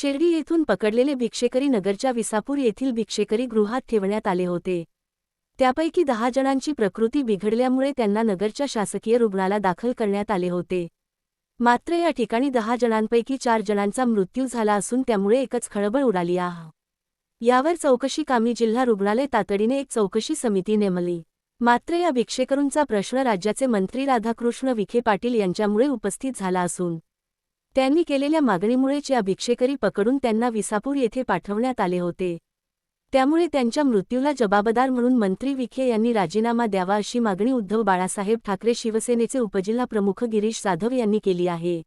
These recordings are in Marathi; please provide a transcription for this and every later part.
शिर्डी येथून पकडलेले भिक्षेकरी नगरच्या विसापूर येथील भिक्षेकरी गृहात ठेवण्यात आले होते. त्यापैकी दहा जणांची प्रकृती बिघडल्यामुळे त्यांना नगरच्या शासकीय रुग्णाला दाखल करण्यात आले होते. मात्र या ठिकाणी दहा जणांपैकी चार जणांचा मृत्यू झाला असून त्यामुळे एकच खळबळ उडाली. आह! यावर चौकशी कामी जिल्हा रुग्णालय तातडीने एक चौकशी समिती नेमली. मात्र या भिक्षेकरूंचा प्रश्न राज्याचे मंत्री राधाकृष्ण विखे पाटील यांच्यामुळे उपस्थित झाला असून त्यांनी केलेल्या मागणीमुळेच या भिक्षेकरी पकडून त्यांना विसापूर येथे पाठवण्यात आले होते. त्यामुळे त्यांच्या मृत्यूला जबाबदार म्हणून मंत्री विखे यांनी राजीनामा द्यावा अशी मागणी उद्धव बाळासाहेब ठाकरे शिवसेनेचे उपजिल्हा प्रमुख गिरीश जाधव यांनी केली आहे.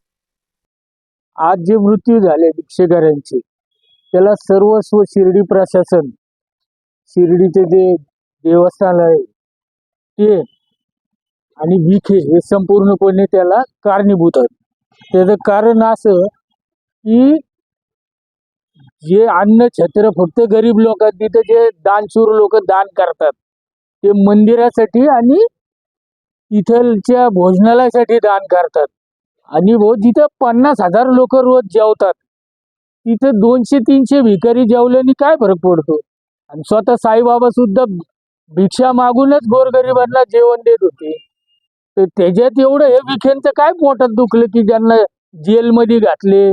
आज जे मृत्यू झाले भिक्षेकऱ्यांचे त्याला सर्वस्व शिर्डी प्रशासन शिर्डीचे जे देवस्थान आहे ते आणि विखे हे संपूर्णपणे त्याला कारणीभूत आहेत. त्याचं कारण असं की जे अन्न छत्र फक्त गरीब लोक तिथं जे दानशूर लोक दान करतात ते मंदिरासाठी आणि इथलच्या भोजनालयासाठी दान करतात. आणि भाऊ जिथं पन्नास हजार लोक रोज जेवतात तिथं दोनशे तीनशे भिकारी जेवल्याने काय फरक पडतो? आणि स्वतः साईबाबा सुद्धा भिक्षा मागूनच गोरगरिबांना जेवण देत होते. तर त्याच्यात एवढं हे विखेंचं काय पोटात दुखलं की ज्यांना जेलमध्ये घातले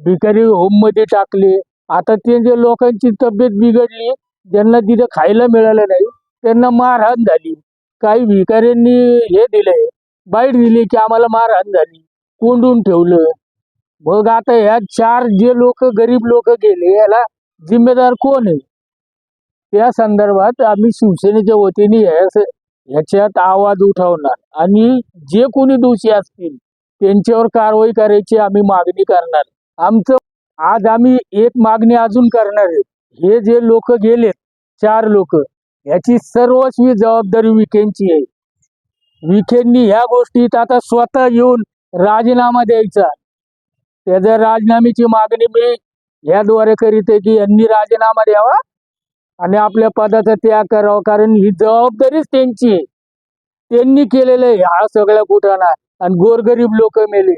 भिकारी होममध्ये टाकले. आता ते जे लोकांची तब्येत बिघडली ज्यांना तिथं खायला मिळालं नाही त्यांना मारहाण झाली. काही भिकाऱ्यांनी हे दिले बाईट दिली की आम्हाला मारहाण झाली कोंडून ठेवलं. मग आता ह्या चार जे लोक गरीब लोक गेले याला जिम्मेदार कोण आहे? त्या संदर्भात आम्ही शिवसेनेच्या वतीने ह्याच्यात आवाज उठवणार. आणि जे कोणी दोषी असतील त्यांच्यावर कारवाई करायची आम्ही मागणी करणार. आमचं आज आम्ही एक मागणी अजून करणार आहे. हे जे लोक गेलेत चार लोक याची सर्वस्वी जबाबदारी विखेंची आहे. विखेंनी ह्या गोष्टीत आता स्वतः येऊन राजीनामा द्यायचा. त्याच्या राजीनाम्याची मागणी मी याद्वारे करीत आहे की यांनी राजीनामा द्यावा. आणि आपल्या पदाचा त्याग करावा कारण ही जबाबदारीच त्यांची आहे. त्यांनी केलेलं आहे हा सगळ्या कुठाना आणि गोरगरीब लोक मेले.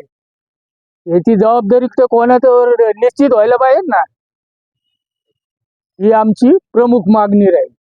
याची जबाबदारी तर कोणाचं निश्चित व्हायला पाहिजे ना? ही आमची प्रमुख मागणी राहील.